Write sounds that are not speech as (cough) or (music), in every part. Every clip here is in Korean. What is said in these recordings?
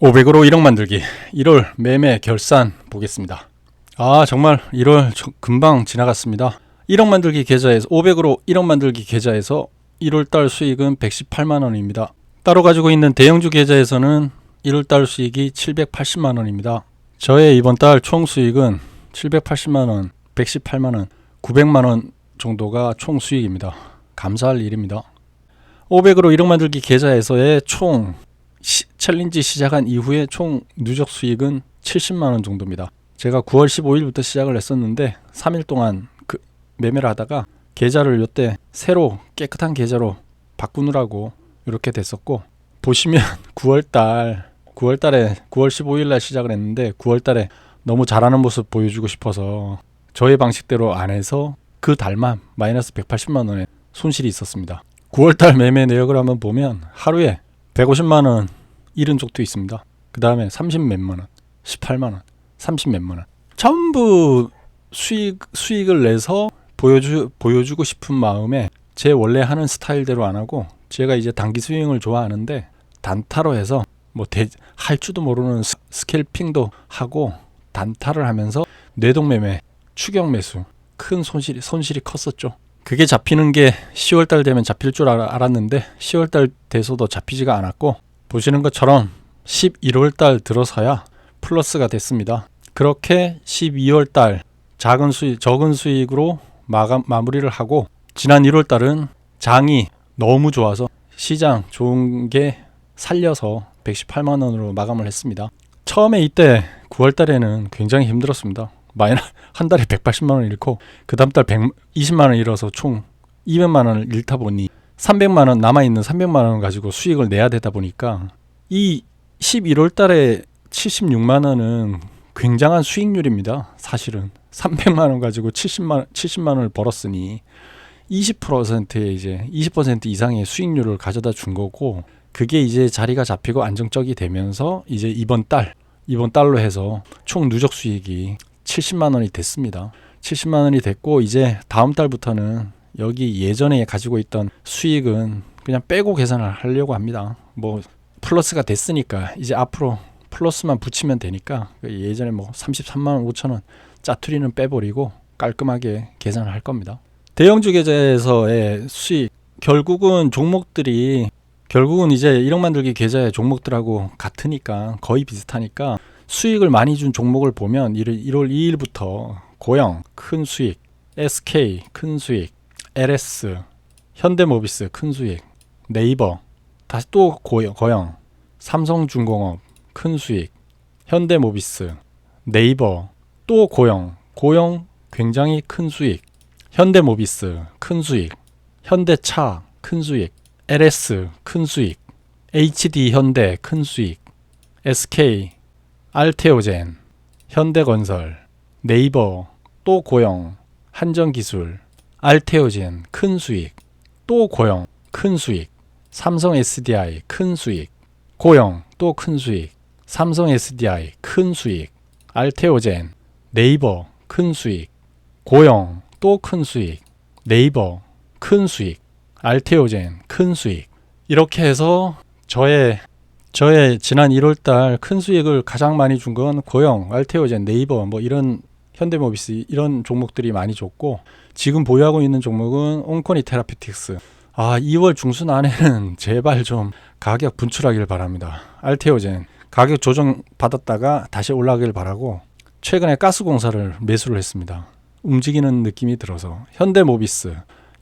500으로 1억 만들기 1월 매매 결산 보겠습니다. 아 정말 1월 금방 지나갔습니다. 1억 만들기 계좌에서 500으로 1억 만들기 계좌에서 1월달 수익은 118만 원입니다. 따로 가지고 있는 대형주 계좌에서는 1월달 수익이 780만 원입니다. 저의 이번 달 총 수익은 780만 원, 118만 원, 900만 원 정도가 총 수익입니다. 감사할 일입니다. 500으로 1억 만들기 계좌에서의 총 시, 챌린지 시작한 이후에 총 누적 수익은 70만 원 정도입니다. 제가 9월 15일부터 시작을 했었는데 3일 동안 그 매매를 하다가 계좌를 요때 새로 깨끗한 계좌로 바꾸느라고 이렇게 됐었고 보시면 (laughs) 9월 달 9월 달에 9월 15일 날 시작을 했는데 9월 달에 너무 잘하는 모습 보여주고 싶어서 저의 방식대로 안 해서 그 달만 마이너스 180만 원의 손실이 있었습니다. 9월 달 매매 내역을 한번 보면 하루에 150만 원 잃은 적도 있습니다. 그 다음에 30 몇만 원, 18만 원, 30 몇만 원. 전부 수익 수익을 내서 보여주 보여주고 싶은 마음에 제 원래 하는 스타일대로 안 하고 제가 이제 단기 스윙을 좋아하는데 단타로 해서 뭐할 줄도 모르는 스, 스캘핑도 하고 단타를 하면서 뇌동매매, 추격 매수 큰 손실이 손실이 컸었죠. 그게 잡히는 게 10월 달 되면 잡힐 줄 알았는데 10월 달 돼서도 잡히지가 않았고 보시는 것처럼 11월 달 들어서야 플러스가 됐습니다. 그렇게 12월 달 작은 수익, 적은 수익으로 마감, 마무리를 하고 지난 1월 달은 장이 너무 좋아서 시장 좋은 게 살려서 118만 원으로 마감을 했습니다. 처음에 이때 9월 달에는 굉장히 힘들었습니다. 마이너 한 달에 180만 원 잃고 그 다음 달 120만 원 잃어서 총 200만 원을 잃다 보니 300만 원 남아 있는 300만 원 가지고 수익을 내야 되다 보니까 이 11월 달에 76만 원은 굉장한 수익률입니다. 사실은 300만 원 가지고 70만 70만 원을 벌었으니 20%의 이제 20% 이상의 수익률을 가져다 준 거고 그게 이제 자리가 잡히고 안정적이 되면서 이제 이번 달 이번 달로 해서 총 누적 수익이 70만 원이 됐습니다. 70만 원이 됐고 이제 다음 달부터는 여기 예전에 가지고 있던 수익은 그냥 빼고 계산을 하려고 합니다. 뭐 플러스가 됐으니까 이제 앞으로 플러스만 붙이면 되니까 예전에 뭐 33만 5천 원 짜투리는 빼버리고 깔끔하게 계산을 할 겁니다. 대형주 계좌에서의 수익 결국은 종목들이 결국은 이제 1억 만들기 계좌의 종목들하고 같으니까 거의 비슷하니까 수익을 많이 준 종목을 보면 1월 2일부터 고영 큰 수익, SK 큰 수익, LS, 현대모비스 큰 수익, 네이버 다시 또 고영, 고영 삼성중공업 큰 수익, 현대모비스, 네이버 또 고영, 고영 굉장히 큰 수익, 현대모비스 큰 수익, 현대차 큰 수익, LS 큰 수익, HD 현대 큰 수익, SK, 알테오젠, 현대건설, 네이버, 또 고영, 한전기술, 알테오젠 큰 수익, 또 고영 큰 수익, 삼성 SDI 큰 수익, 고영 또 큰 수익, 삼성 SDI 큰 수익, 알테오젠, 네이버 큰 수익, 고영 또 큰 수익, 네이버 큰 수익, 알테오젠 큰 수익. 이렇게 해서 저의 저의 지난 1월달 큰 수익을 가장 많이 준 건 고영, 알테오젠, 네이버 뭐 이런 현대모비스 이런 종목들이 많이 줬고 지금 보유하고 있는 종목은 온코니 테라피틱스 아 2월 중순 안에는 (laughs) 제발 좀 가격 분출하길 바랍니다. 알테오젠 가격 조정 받았다가 다시 올라가길 바라고 최근에 가스공사를 매수를 했습니다. 움직이는 느낌이 들어서 현대모비스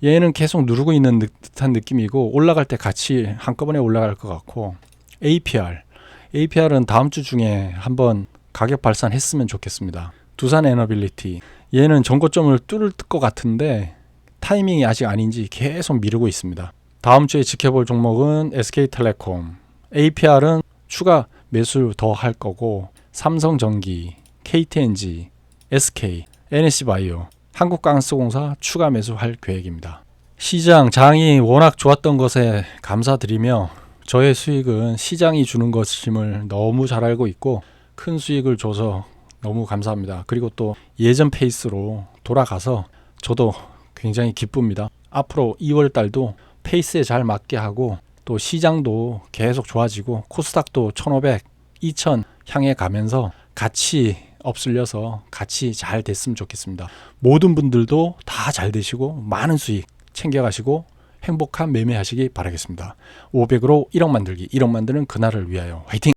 얘는 계속 누르고 있는 듯한 느낌이고 올라갈 때 같이 한꺼번에 올라갈 것 같고 APR APR은 다음 주 중에 한번 가격 발산했으면 좋겠습니다. 두산 에너빌리티 얘는 전고점을 뚫을 것 같은데 타이밍이 아직 아닌지 계속 미루고 있습니다. 다음 주에 지켜볼 종목은 SK텔레콤 APR은 추가 매수 더 할 거고 삼성전기, KTNG, SK, NSC바이오 한국가스공사 추가 매수할 계획입니다. 시장 장이 워낙 좋았던 것에 감사드리며 저의 수익은 시장이 주는 것임을 너무 잘 알고 있고 큰 수익을 줘서 너무 감사합니다. 그리고 또 예전 페이스로 돌아가서 저도 굉장히 기쁩니다. 앞으로 2월 달도 페이스에 잘 맞게 하고 또 시장도 계속 좋아지고 코스닥도 1500 2천 향해 가면서 같이 엎슬려서 같이 잘 됐으면 좋겠습니다. 모든 분들도 다 잘 되시고 많은 수익 챙겨가시고 행복한 매매하시기 바라겠습니다. 500으로 1억 만들기, 1억 만드는 그날을 위하여 화이팅!